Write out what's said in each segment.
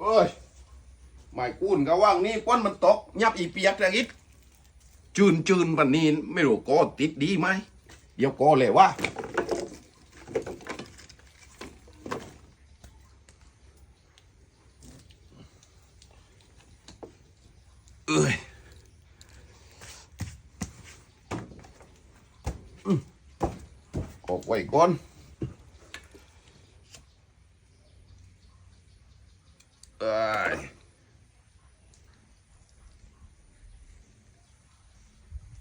เอ้ยไม่กุ้นก็ว่างนี่ก้นมันตก ยับอีเปียกแต่อิดจืนจืนวันนี้ไม่รู้ก็ติดดีไหม เดี๋ยวก็เลยว่าเอ้ยอืมออกไว้ก่อน เอ้ย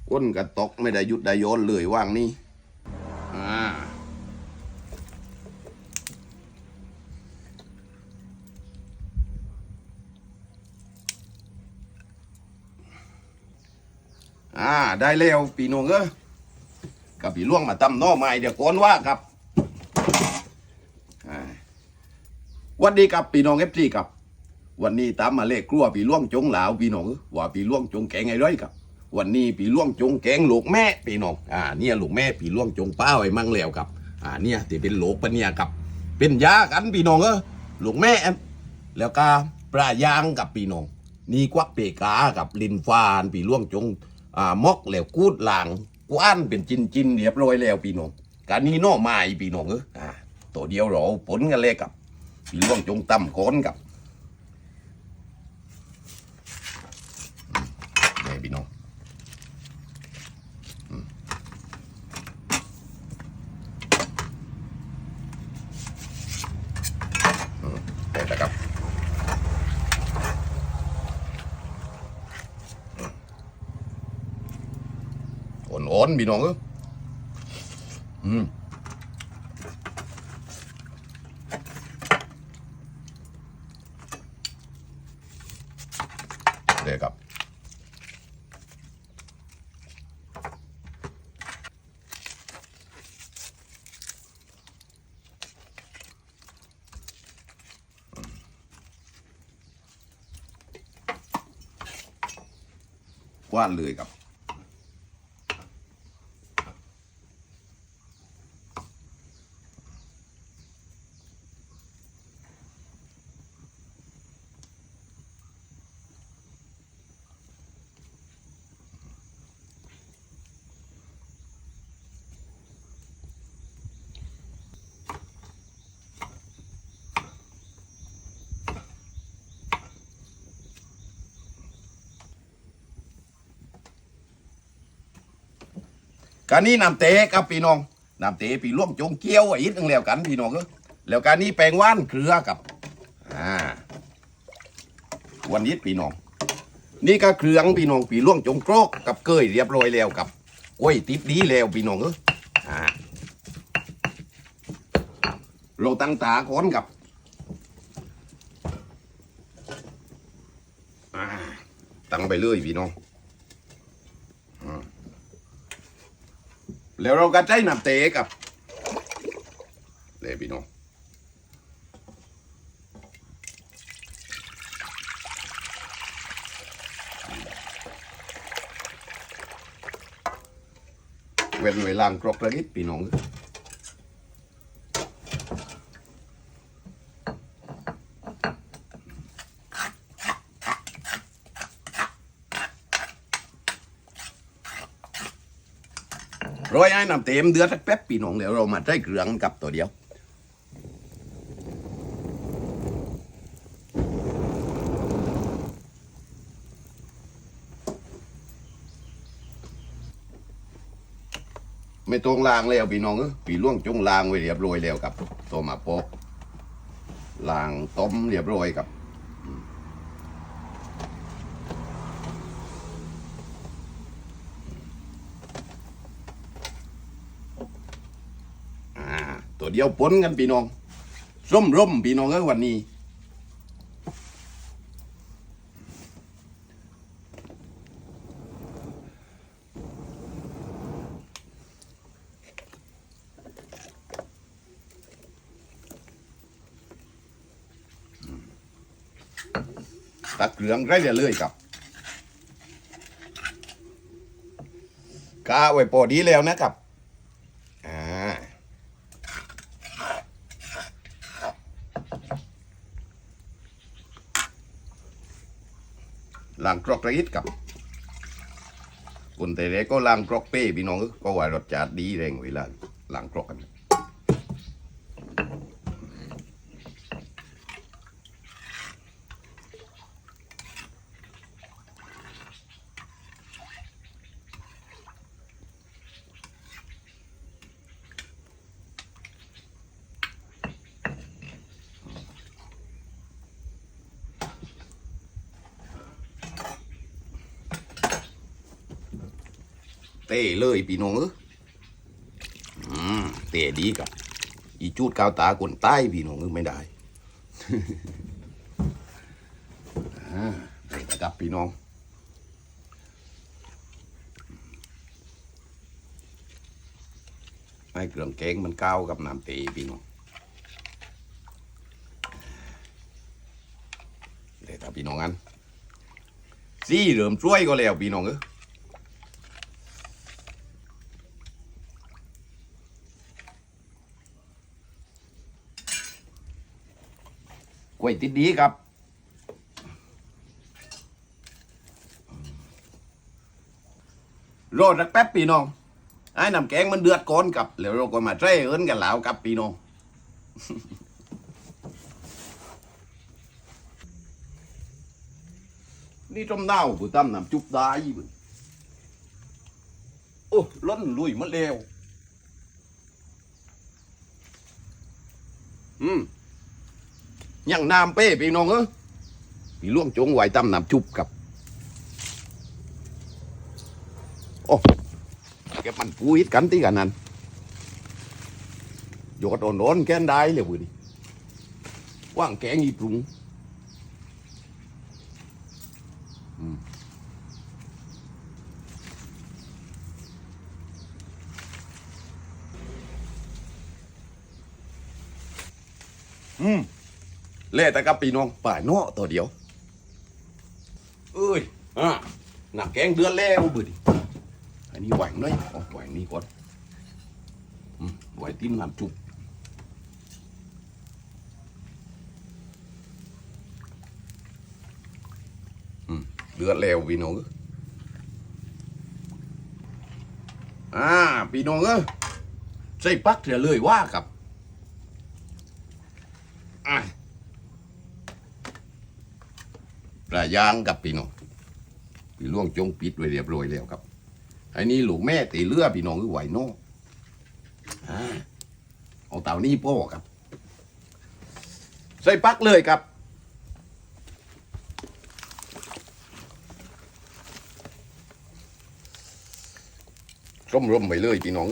ก้นกระตกไม่ได้หยุดได้โยนเลยว่างนี่อ่าอ่า ได้แล้วปีนงเอ้ยกับปีล่วงมาตำน้อไม้เดี๋ยวก้นว่าครับวันดีครับพี่น้องเอฟซีครับ วันนี้ตามมาเลขกลัวพี่ล่วงจงหลาวพี่น้องว่าพี่ล่วงจงแกงไงร้อยครับ วันนี้พี่ล่วงจงแกงหลูกแม่พี่น้องอ่าเนี่ยหลูกแม่พี่ล่วงจงป้าไว้มั่งแล้วครับอ่าเนี่ยที่เป็นโลกปะเนี่ยครับเป็นยากันพี่น้องเออหลูกแม่แล้วก็ปลายางกับพี่น้อง นี่ควักเปกากับลินฟานพี่ล่วงจงอ่ามอกแล้วกูดหลางกว้านเป็นจินจินเรียบร้อยแล้วพี่น้องการนี้นอกไม้พี่น้องเอออ่าตัวเดียวเราผลกันเลยกับพี่ล่วงจงตั้มโคนกับนี่พี่น้องอืมอืมได้แล้วครับ อ่อนพี่น้องเอออืมเลยครับกว้านเลยครับ การนี้นำเตะครับพี่น้องนำเตะพี่ล่วงจงเกี้ยวอีกนึงแล้วกันพี่น้องเออแล้วการนี้แปลงว่านเครือกับอ่าวันนี้พี่น้อง นี่ก็เครื่องพี่น้องปีล่วงจงโครกกับเกยเรียบร้อยแล้วกับกล้วยติดดีแล้วพี่น้องเอออ่าเราตั้งตาค้อนกับตั้งไปเลยพี่น้อง แล้วเราก็ใช้น้ำเตะกับเลยพี่น้องเว้นไว้ล่างกรอกระดิบพี่น้อง ร้อยไอ้น้ำเต็มเดือดสักแป๊บพี่น้องเดี๋ยวเรามาใช้เครื่องกับตัวเดียวไม่ตรงลางแล้วพี่น้องปีล่วงจงลางไว้เรียบร้อยแล้วครับตัวมาโปกลางต้มเรียบร้อยครับ ตัวเดียวปนกันพี่น้อง ร่มร่มพี่น้องเอ้ยวันนี้ ตักเหลืองไรเลยเลยครับกาไว้พอดีแล้วนะครับอ่า ล้าง กระยิดกับคนแต่เล็กก็ล้างกรอกเป้พี่น้องก็ว่ารสชาติดีแรงเวลาล้างกรอกกัน เต้เลยพี่น้องเอออืมเต้ดีกับอีจูดกาวตาคนใต้พี่น้องเออไม่ได้อ่าเต้กับพี่น้องให้เครื่องแกงมันก้าวกับน้ำเตพี่น้องเดี๋ยวพี่น้องอันซี่เริ่มช่วยก็แล้วพี่น้องเออ กล้วยติดดีครับรอสักแป๊บพี่น้องไอ้น้ำแกงมันเดือดก่อนกับแล้วเราก็มาใช้เอินกันแล้วกับพี่น้องนี่ต้มเน่าผู้ตั้มน้ำจุบได้บุโอ้ล้นลุยมาแล้วอืม ยังน้ำเป้พี่น้องเออพี่ล่วงจงไหวตั้มน้ำชุบกับโอ้แกมันพูอิดกันที่กันนั้นโยกโดนโดนแกนได้เลยวุ้ยว่างแกงอีปรุงอืม เล่แต่กับปีน้องป่าเนาะตัวเดียว เอ้ยอะหนักแกงเดือนแล้วบืดิอันนี้แหว่งเลยเอาแหวงนี้ก่อนไหวติ้มน้ำจุบอืมเดือดแล้วพี่น้องอ่าพี่น้องเอ้ยใส่ปักเถอะเลยว่ากับอะ ปลา ย่างกับพี่น้องพี่ล่วงจงปิดไว้เรียบร้อยแล้วครับไอ้นี่ลูกแม่ตีเลือพี่น้องคือไหวโน่อ่าเอาเต่านี่พ่อครับ ใส่ปักเลยครับร่มร่มไปเลยพี่น้อง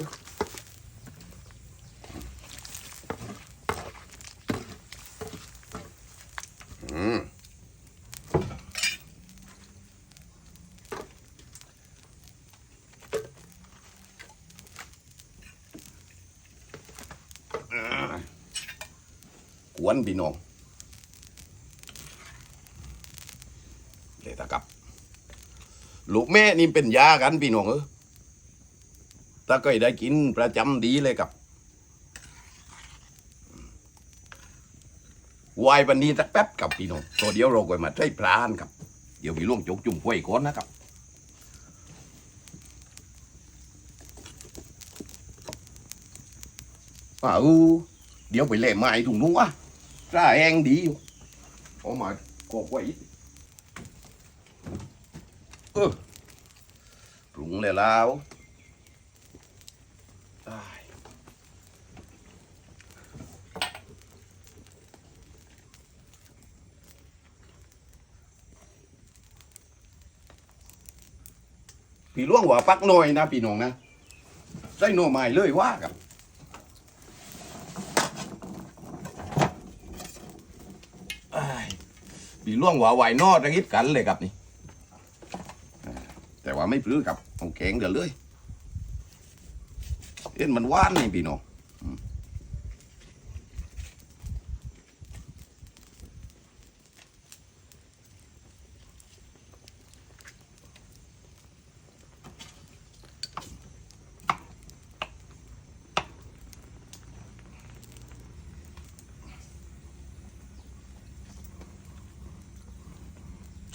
กวนพี่น้องเลยตะกับ ลูกแม่นี่เป็นยากันพี่น้องเออถ้าเคยได้กินประจำดีเลยกับวายวันนี้สักแป๊บกับพี่น้องตัวเดียวเราก็มาใช้พรานครับ เดี๋ยวพี่ล่วงจกจุ่มห้วยก้อนนะครับอ้าวเดี๋ยวไปเล่ไม้ถุงนู้นวะ ร่าแองดีอยู่เอามากอกไว้อีกเออปรุงเลยแล้วอ้ายพี่ล่วงว่าปักหน่อยนะพี่น้องนะใส่หน่อไม้เลยว่ากับ อ้าย ปีล่วงหวาไหวนอดระงิดกันเลยครับนี่แต่ว่าไม่พลื้อกับของแข็งเดือดเลยเอ็นมันว่านนี่พี่น้อง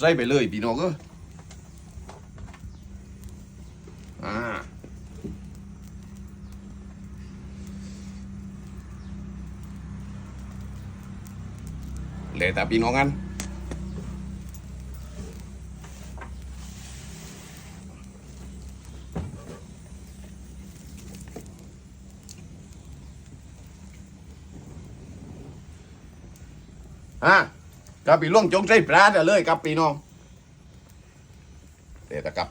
ใส่ไปเลยพี่น้องก็อเลยแต่พี่น้องกัน พี่ล่วงจงใส่ปลาเดี๋ยวเลยครับพี่น้องเดี๋ยวแต่กับ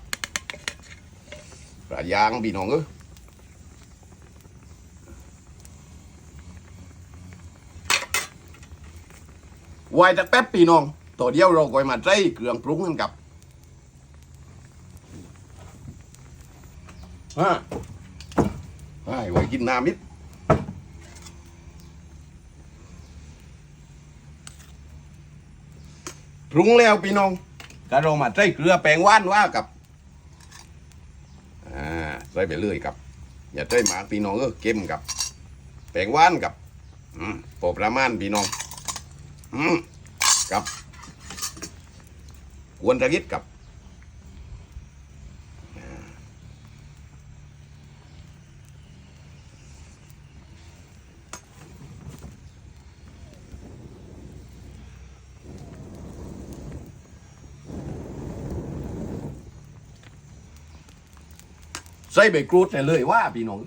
ปลายางพี่น้องเออไว้แต่แป๊บพี่น้องตัวเดียวเราก็มาใส่เครื่องปรุงกันกับฮะไอ้ไว้กินน้ำมิด ปรุงแล้วพี่น้องก็เรามาใส่เกลือแปลงว่านว่ากับอ่าใส่ไปเรื่อยกับ อย่าใส่หมากพี่น้องเออเก็มกับ แปลงว่านกับอืมพอประมาณพี่น้องอืมกับกวนตะกิดกับ ใส่ใบกรูดใส่เลยว่าพี่น้อง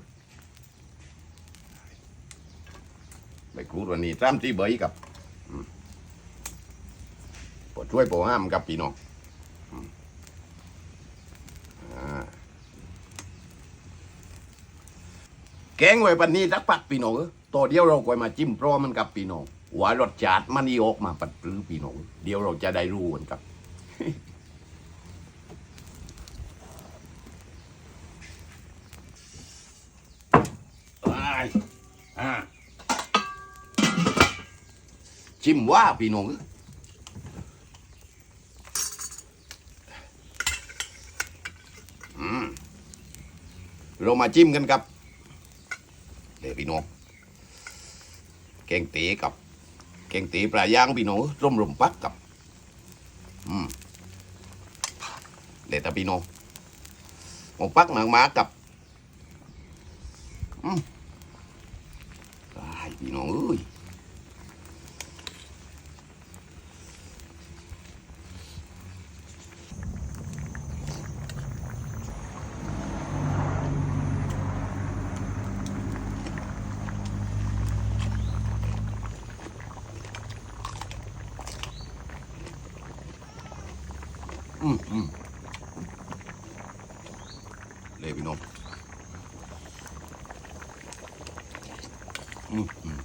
ใบกรูดวันนี้ตามที่เบยกับปช่วยโปรห้ามกับพี่น้องแกงไว้ปันนี้สักปักพี่น้องเอ้อตัวเดียวเราก็มาจิ้มเพราะมันกับพี่น้องว่ารสชาติมันนี่ออกมาปัดปรือพี่น้อง เดี๋ยวเราจะได้รู้กันครับ อ้ายอ่า จิ้มว่าพี่น้องเอ้อเรามาจิ้มกันครับเดี๋ยวพี่น้องแกงเต๋กับแกงเต๋ปลาย่างพี่น้องร่มรมปักกับอืมเดี๋ยวแต่พี่น้องหมปักหมากหมากับ อืมไอ้พี่น้องเอ้ย อืมอืมเลยพี่น้องอืมอืม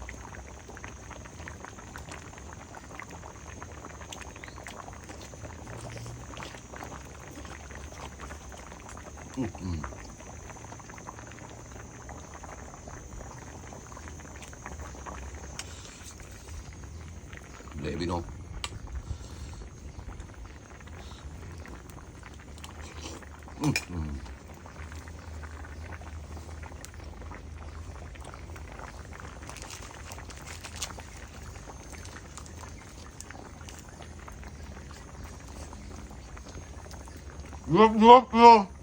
อืม Yup, yup, yup.